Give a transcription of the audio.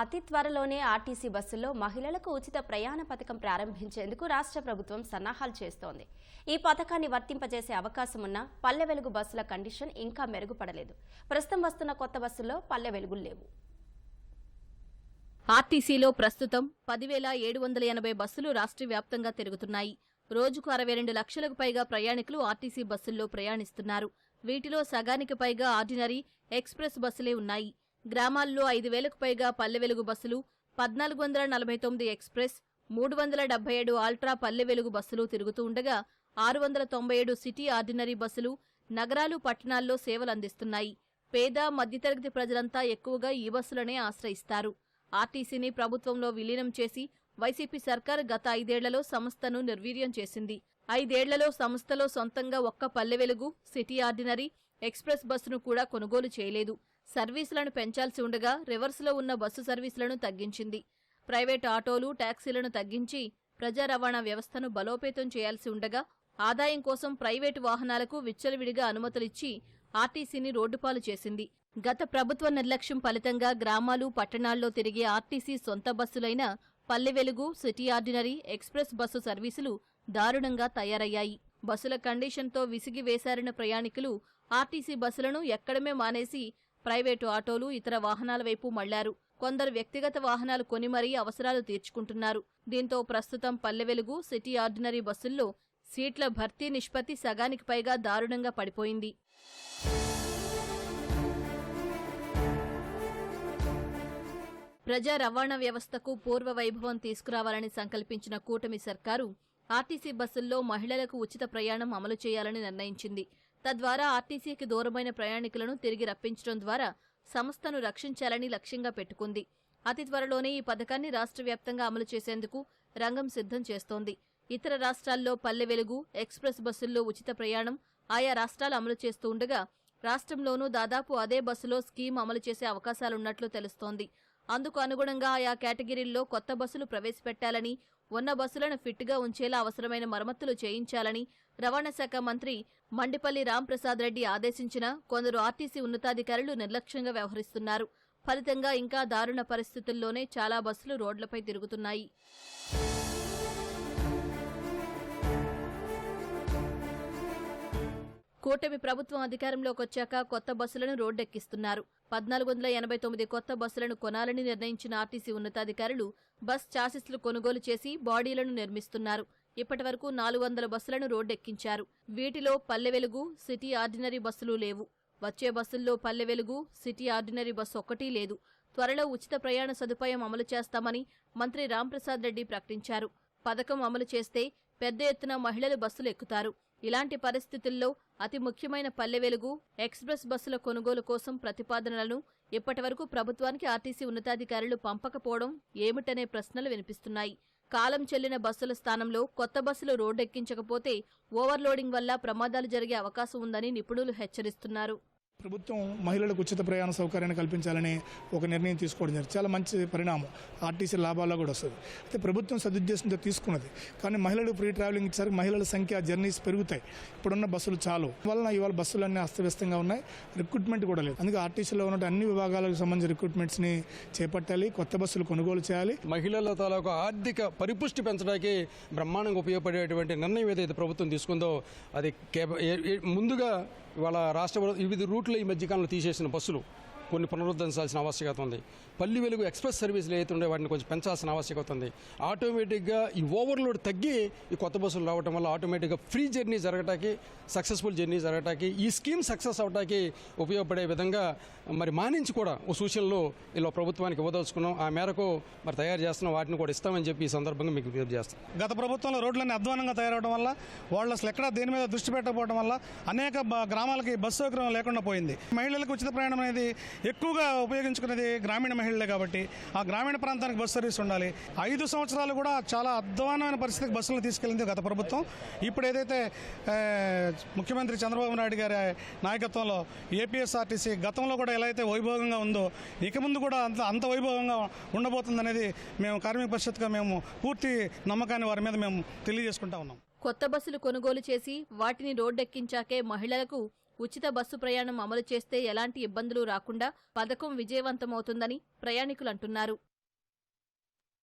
అతి త్వరలోనే ఆర్టీసీ బస్సుల్లో మహిళలకు ఉచిత ప్రయాణ పథకం ప్రారంభించేందుకు రాష్ట్ర ప్రభుత్వం సన్నాహాలు చేస్తోంది. ఈ పథకాన్ని వర్తింపజేసే అవకాశం ఉన్న పల్లె వెలుగు బస్సుల కండిషన్ ఇంకా మెరుగుపడలేదు. ప్రస్తుతం వస్తున్న కొత్త బస్సుల్లో పల్లె వెలుగులు లేవు. ఆర్టీసీలో ప్రస్తుతం పదివేల ఏడు వందల ఎనభై బస్సులు రాష్ట్ర వ్యాప్తంగా తిరుగుతున్నాయి. రోజుకు అరవై రెండు లక్షలకు పైగా ప్రయాణికులు ఆర్టీసీ బస్సుల్లో ప్రయాణిస్తున్నారు. వీటిలో సగానికి పైగా ఆర్డినరీ ఎక్స్ప్రెస్ బస్సులే ఉన్నాయి. గ్రామాల్లో ఐదు వేలకు పైగా పల్లె వెలుగు బస్సులు పద్నాలుగు వందల నలభై తొమ్మిది ఎక్స్ప్రెస్ మూడు వందల డెబ్బై ఏడు ఆల్ట్రా పల్లె వెలుగు బస్సులు తిరుగుతూ ఉండగా ఆరు వందల తొంభై ఏడు సిటీ ఆర్డినరీ బస్సులు నగరాలు పట్టణాల్లో సేవలు అందిస్తున్నాయి. పేద మధ్యతరగతి ప్రజలంతా ఎక్కువగా ఈ బస్సులనే ఆశ్రయిస్తారు. ఆర్టీసీని ప్రభుత్వంలో విలీనం చేసి వైసీపీ సర్కార్ గత ఐదేళ్ళలో సంస్థను నిర్వీర్యం చేసింది. ఐదేళ్ళలో సంస్థలో సొంతంగా ఒక్క Palle Velugu city ordinary express బస్సును కూడా కొనుగోలు చేయలేదు. సర్వీసులను పెంచాల్సి ఉండగా రివర్స్లో ఉన్న బస్సు సర్వీసులను తగ్గించింది. ప్రైవేట్ ఆటోలు టాక్సీలను తగ్గించి ప్రజా రవాణా వ్యవస్థను బలోపేతం చేయాల్సి ఉండగా ఆదాయం కోసం ప్రైవేటు వాహనాలకు విచ్చలవిడిగా అనుమతులిచ్చి ఆర్టీసీని రోడ్డుపాలు చేసింది. గత ప్రభుత్వ నిర్లక్ష్యం ఫలితంగా గ్రామాలు పట్టణాల్లో తిరిగే ఆర్టీసీ సొంత బస్సులైన Palle Velugu city ordinary express bus సర్వీసులు దారుణంగా తయారయ్యాయి. బస్సుల కండిషన్తో విసిగివేశారిన ప్రయాణికులు ఆర్టీసీ బస్సులను ఎక్కడమే మానేసి ప్రైవేటు ఆటోలు ఇతర వాహనాల వైపు మళ్ళారు. కొందరు వ్యక్తిగత వాహనాలు కొని మరీ అవసరాలు తీర్చుకుంటున్నారు. దీంతో ప్రస్తుతం పల్లె వెలుగు సిటీ ఆర్డినరీ బస్సుల్లో సీట్ల భర్తీ నిష్పత్తి సగానికి పైగా దారుణంగా పడిపోయింది. ప్రజా రవాణా వ్యవస్థకు పూర్వ వైభవం తీసుకురావాలని సంకల్పించిన కూటమి సర్కారు ఆర్టీసీ బస్సుల్లో మహిళలకు ఉచిత ప్రయాణం అమలు చేయాలని నిర్ణయించింది. తద్వారా ఆర్టీసీకి దూరమైన ప్రయాణికులను తిరిగి రప్పించడం ద్వారా సంస్థను రక్షించాలని లక్ష్యంగా పెట్టుకుంది. అతి త్వరలోనే ఈ పథకాన్ని రాష్ట్ర వ్యాప్తంగా అమలు చేసేందుకు రంగం సిద్ధం చేస్తోంది. ఇతర రాష్ట్రాల్లో పల్లె వెలుగు ఎక్స్ప్రెస్ బస్సుల్లో ఉచిత ప్రయాణం ఆయా రాష్ట్రాలు అమలు చేస్తూ ఉండగా రాష్ట్రంలోనూ దాదాపు అదే బస్సులో స్కీమ్ అమలు చేసే అవకాశాలున్నట్లు తెలుస్తోంది. అందుకు అనుగుణంగా ఆయా కేటగిరీల్లో కొత్త బస్సులు ప్రవేశపెట్టాలని ఉన్న బస్సులను ఫిట్గా ఉంచేలా అవసరమైన మరమ్మతులు చేయించాలని రవాణా శాఖ మంత్రి మండిపల్లి రాంప్రసాద్ రెడ్డి ఆదేశించిన కొందరు ఆర్టీసీ ఉన్నతాధికారులు నిర్లక్ష్యంగా వ్యవహరిస్తున్నారు. ఫలితంగా ఇంకా దారుణ పరిస్థితుల్లోనే చాలా బస్సులు రోడ్లపై తిరుగుతున్నాయి. కూటమి ప్రభుత్వం అధికారంలోకి వచ్చాక కొత్త బస్సులను రోడ్డెక్కిస్తున్నారు. పద్నాలుగు వందల ఎనభై తొమ్మిది కొత్త బస్సులను కొనాలని నిర్ణయించిన ఆర్టీసీ ఉన్నతాధికారులు బస్ చాసిస్లు కొనుగోలు చేసి బాడీలను నిర్మిస్తున్నారు. ఇప్పటి వరకు నాలుగు వందల బస్సులను రోడ్డెక్కించారు. వీటిలో పల్లె వెలుగు సిటీ ఆర్డినరీ బస్సులు లేవు. వచ్చే బస్సుల్లో Palle Velugu city ordinary bus ఒక్కటీ లేదు. త్వరలో ఉచిత ప్రయాణ సదుపాయం అమలు చేస్తామని మంత్రి రాంప్రసాద్ రెడ్డి ప్రకటించారు. పథకం అమలు చేస్తే పెద్ద ఎత్తున మహిళలు బస్సులు ఎక్కుతారు. ఇలాంటి పరిస్థితుల్లో అతి ముఖ్యమైన పల్లె వెలుగు ఎక్స్ప్రెస్ బస్సుల కొనుగోలు కోసం ప్రతిపాదనలను ఇప్పటివరకు ప్రభుత్వానికి ఆర్టీసీ ఉన్నతాధికారులు పంపకపోవడం ఏమిటనే ప్రశ్నలు వినిపిస్తున్నాయి. కాలం చెల్లిన బస్సుల స్థానంలో కొత్త బస్సులు రోడ్డెక్కించకపోతే ఓవర్లోడింగ్ వల్ల ప్రమాదాలు జరిగే అవకాశం ఉందని నిపుణులు హెచ్చరిస్తున్నారు. ప్రభుత్వం మహిళలకు ఉచిత ప్రయాణ సౌకర్యాన్ని కల్పించాలని ఒక నిర్ణయం తీసుకోవడం జరిగింది. చాలా మంచి పరిణామం. ఆర్టీసీ లాభాల్లో కూడా వస్తుంది. అయితే ప్రభుత్వం సదుద్దేశంతో తీసుకున్నది. కానీ మహిళలు ఫ్రీ ట్రావెలింగ్ ఇచ్చారు మహిళల సంఖ్య జర్నీస్ పెరుగుతాయి. ఇప్పుడున్న బస్సులు చాలు. వలన ఇవాళ బస్సులన్నీ అస్తవ్యస్తంగా ఉన్నాయి. రిక్రూట్మెంట్ కూడా లేదు. అందుకే ఆర్టీసీలో ఉన్న అన్ని విభాగాలకు సంబంధించిన రిక్రూట్మెంట్స్ని చేపట్టాలి. కొత్త బస్సులు కొనుగోలు చేయాలి. మహిళల తాలూకు ఆర్థిక పరిపుష్టి పెంచడానికి బ్రహ్మాండంగా ఉపయోగపడేటువంటి నిర్ణయం ఏదైతే ప్రభుత్వం తీసుకుందో అది ఏ- ముందుగా ఇవాళ రాష్ట్ర వివిధ రూట్లో ఈ మధ్యకాలంలో తీసేసిన బస్సులు. కొన్ని పునరుద్ధరించాల్సిన ఆవశ్యకత ఉంది. పల్లి వెలుగు ఎక్స్ప్రెస్ సర్వీసులు ఏవైతే ఉండే వాటిని కొంచెం పెంచాల్సిన ఆవశ్యకత ఉంది. ఆటోమేటిక్గా ఈ ఓవర్లోడ్ తగ్గి ఈ కొత్త బస్సులు రావడం వల్ల ఆటోమేటిక్గా ఫ్రీ జర్నీ జరగటానికి సక్సెస్ఫుల్ జర్నీ జరగటానికి ఈ స్కీమ్ సక్సెస్ అవడానికి ఉపయోగపడే విధంగా మరి మానించి కూడా ఓ సూచనలు ఇలా ప్రభుత్వానికి ఇవ్వదలుచుకున్నాం. ఆ మేరకు మరి తయారు చేస్తున్నాం. వాటిని కూడా ఇస్తామని చెప్పి ఈ సందర్భంగా మీకు విజ్ఞప్తి చేస్తాం గత ప్రభుత్వంలో రోడ్లన్నీ అధ్వానంగా తయారవడం వల్ల వాళ్ళు అసలు ఎక్కడ దేని మీద దృష్టి పెట్టకపోవడం వల్ల అనేక గ్రామాలకి బస్సు సౌకర్యం లేకుండా పోయింది. మహిళలకు ఉచిత ప్రయాణం అనేది ఎక్కువగా ఉపయోగించుకునేది గ్రామీణ మహిళలే కాబట్టి ఆ గ్రామీణ ప్రాంతానికి బస్సు సర్వీస్ ఉండాలి. ఐదు సంవత్సరాలు కూడా చాలా అధ్వానమైన పరిస్థితికి బస్సులను తీసుకెళ్ళింది గత ప్రభుత్వం. ఇప్పుడు ఏదైతే ముఖ్యమంత్రి చంద్రబాబు నాయుడు గారి నాయకత్వంలో ఏపీఎస్ఆర్టీసీ గతంలో కూడా ఎలా అయితే వైభవంగా ఉందో ఇక ముందు కూడా అంత అంత వైభవంగా ఉండబోతుందనేది మేము కార్మిక పరిషత్గా మేము పూర్తి నమ్మకాన్ని వారి మీద మేము తెలియజేసుకుంటా ఉన్నాం. కొత్త బస్సులు కొనుగోలు చేసి వాటిని రోడ్డెక్కించాకే మహిళలకు ఉచిత బస్సు ప్రయాణం అమలు చేస్తే ఎలాంటి ఇబ్బందులు రాకుండా పథకం విజయవంతమవుతుందని ప్రయాణికులంటున్నారు.